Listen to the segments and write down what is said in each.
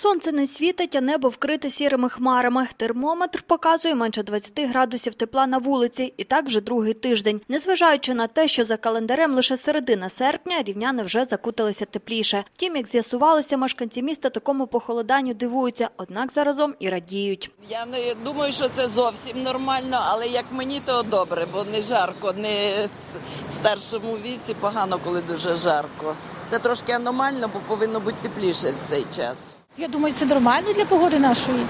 Сонце не світить, а небо вкрите сірими хмарами. Термометр показує менше 20 градусів тепла на вулиці. І так вже другий тиждень. Незважаючи на те, що за календарем лише середина серпня, рівняни вже закутилися тепліше. Втім, як з'ясувалося, мешканці міста такому похолоданню дивуються, однак заразом і радіють. Я не думаю, що це зовсім нормально, але як мені, то добре, бо не жарко, не старшому віці погано, коли дуже жарко. Це трошки аномально, бо повинно бути тепліше в цей час. Я думаю, це нормально для погоди нашої.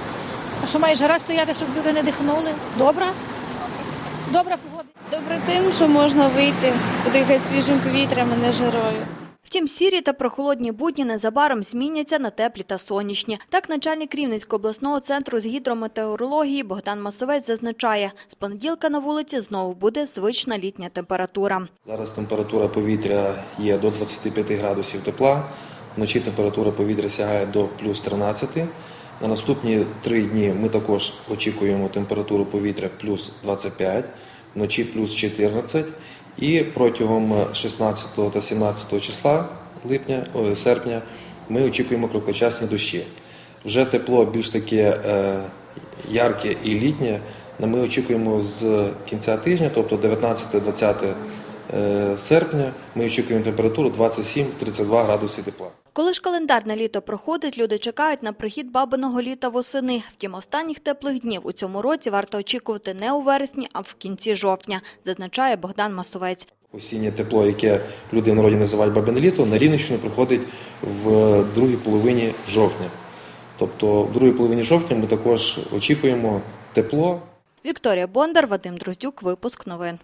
А що має жара стояти, щоб люди не дихнули? Добра? Добра погода. Добре тим, що можна вийти, подихати свіжим повітрям, а не жарою. Втім, сірі та прохолодні будні незабаром зміняться на теплі та сонячні. Так, начальник Рівненського обласного центру з гідрометеорології Богдан Масовець зазначає, з понеділка на вулиці знову буде звична літня температура. Зараз температура повітря є до 25 градусів тепла. Вночі температура повітря сягає до плюс 13. На наступні три дні ми також очікуємо температуру повітря плюс 25, вночі плюс 14. І протягом 16 та 17 числа липня, о, серпня ми очікуємо короткочасні дощі. Вже тепло більш таке е, ярке і літнє. Ми очікуємо з кінця тижня, тобто 19-20 е, серпня, ми очікуємо температуру 27-32 градуси тепла. Коли ж календарне літо проходить, люди чекають на прихід бабиного літа восени. Втім, останніх теплих днів у цьому році варто очікувати не у вересні, а в кінці жовтня, зазначає Богдан Масовець. Осіннє тепло, яке люди в народі називають бабине літо, на Рівненщину приходить в другій половині жовтня. Тобто в другій половині жовтня ми також очікуємо тепло, Вікторія Бондар, Вадим Друздюк, випуск новин.